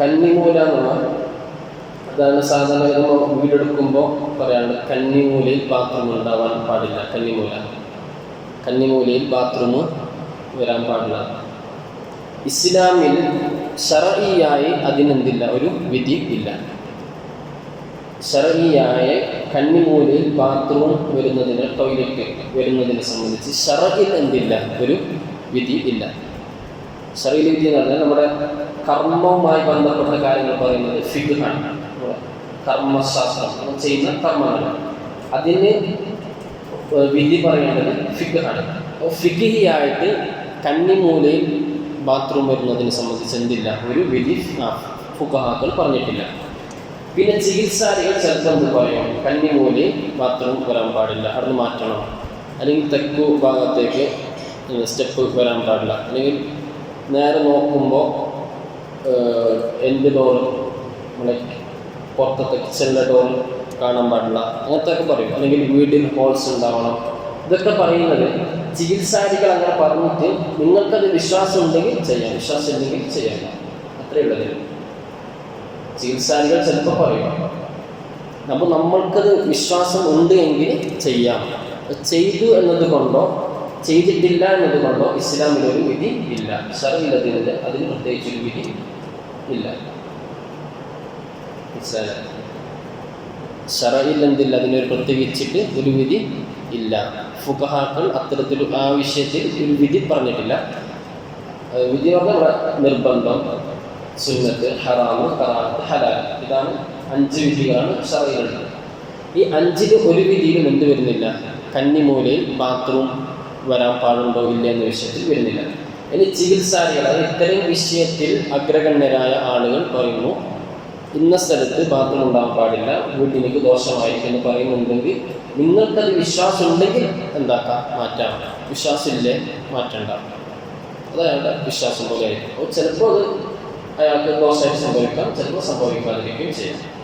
കന്നിമൂല എന്നുള്ള അതാണ് സാധാരണ നമ്മൾ വീടെടുക്കുമ്പോൾ പറയാറുണ്ട്. കന്നിമൂലയിൽ ബാത്റൂം ഉണ്ടാവാൻ പാടില്ല. കന്നിമൂല. കന്നിമൂലയിൽ ബാത്റൂം വരാൻ പാടില്ല. ഇസ്ലാമിൽ ഷറഈയായി അതിനെന്തില്ല? ഒരു വിധി ഇല്ല. ഷറഈയായ കന്നിമൂലയിൽ ബാത്റൂം വരുന്നതിന് ടോയ്ലറ്റ് വരുന്നതിനെ സംബന്ധിച്ച് ഷറയിൽ എന്തില്ല? ഒരു വിധി ഇല്ല. വിധി എന്ന് പറഞ്ഞാൽ നമ്മുടെ കർമ്മവുമായി ബന്ധപ്പെട്ട കാര്യങ്ങൾ പറയുന്നത് ഫിഗാണ് കർമ്മശാസ്ത്രം ചെയ്യുന്ന കർമ്മങ്ങളാണ് അതിന് വിധി പറയേണ്ടത് ഫിഗാണ് അപ്പോൾ ഫിഗിയായിട്ട് കന്നിമൂലയിൽ ബാത്റൂം വരുന്നതിനെ സംബന്ധിച്ച് എന്തില്ല? ഒരു വിധി ഫുഗാക്കൾ പറഞ്ഞിട്ടില്ല. പിന്നെ ചികിത്സാരികൾ ചിലപ്പോൾ എന്ത് പറയും? കന്നിമൂലയിൽ ബാത്റൂം വരാൻ പാടില്ല. അവിടെ മാറ്റണം. അല്ലെങ്കിൽ തെക്കു ഭാഗത്തേക്ക് സ്റ്റെപ്പ് വരാൻ പാടില്ല. അല്ലെങ്കിൽ നേരെ നോക്കുമ്പോൾ എന്റെ ഡോറ് നമ്മളെ പുറത്തത്തെ കിച്ചണിലെ ഡോറ് കാണാൻ പാടില്ല. അങ്ങനത്തെ ഒക്കെ പറയും. അല്ലെങ്കിൽ വീട്ടിൽ ഹോൾസ് ഉണ്ടാവണം. ഇതൊക്കെ പറയുന്നത് ചികിത്സാരികൾ അങ്ങനെ പറഞ്ഞിട്ട് നിങ്ങൾക്കത് വിശ്വാസം ഉണ്ടെങ്കിൽ ചെയ്യാം. വിശ്വാസം ഉണ്ടെങ്കിൽ ചെയ്യാം. അത്രയേ ഉള്ളത് ചികിത്സാരികൾ ചിലപ്പോൾ പറയും. അപ്പോൾ നമ്മൾക്കത് വിശ്വാസം ഉണ്ട് എങ്കിൽ ചെയ്യാം. ചെയ്തു എന്നത് കൊണ്ടോ ചെയ്തിട്ടില്ല എന്നതുകൊണ്ടോ ഇസ്ലാമിൽ ഒരു വിധി ഇല്ല. ഷറില്ലതിന് അതിന് പ്രത്യേകിച്ചൊരു വിധി ഇല്ല. മനസ്സിലായോ? ഷറയിൽ പ്രത്യേകിച്ചിട്ട് ഒരു വിധി ഇല്ല. ഫുഖഹാക്കൾ അത്തരത്തിൽ ആ വിഷയത്തിൽ ഒരു വിധി പറഞ്ഞിട്ടില്ല. വിധി പറഞ്ഞ നിർബന്ധം. സുന്നത്ത് ഹറാമ് കറാത്ത് ഹലാൽ. ഇതാണ് അഞ്ച് വിധികളാണ് ഷറയിലുള്ളത് ഈ അഞ്ചിൽ ഒരു വിധിയിലും എന്ത് വരുന്നില്ല? കന്നിമൂലയിൽ ബാത്റൂം വരാൻ പാടുണ്ടോ ഇല്ല എന്ന വിഷയത്തിൽ വരുന്നില്ല. ഇനി ചികിത്സാരികൾ അതായത് ഇത്തരം വിഷയത്തിൽ അഗ്രഗണ്യരായ ആളുകൾ പറയുന്നു ഇന്ന സ്ഥലത്ത് ബാത്റൂം ഉണ്ടാകാൻ പാടില്ല വീട്ടിലേക്ക് ദോഷമായിരിക്കും എന്ന് പറയുന്നുണ്ടെങ്കിൽ നിങ്ങൾക്കത് വിശ്വാസം ഉണ്ടെങ്കിൽ എന്താക്കാം? മാറ്റാം. വിശ്വാസമില്ലേ? മാറ്റണ്ട. അത് അയാളുടെ വിശ്വാസം പോലെ ആയിരിക്കും. അപ്പോൾ ചിലപ്പോൾ അത് അയാൾക്ക് ദോഷമായിട്ട് സംഭവിക്കാം ചിലപ്പോൾ സംഭവിക്കാതിരിക്കുകയും ചെയ്യാം.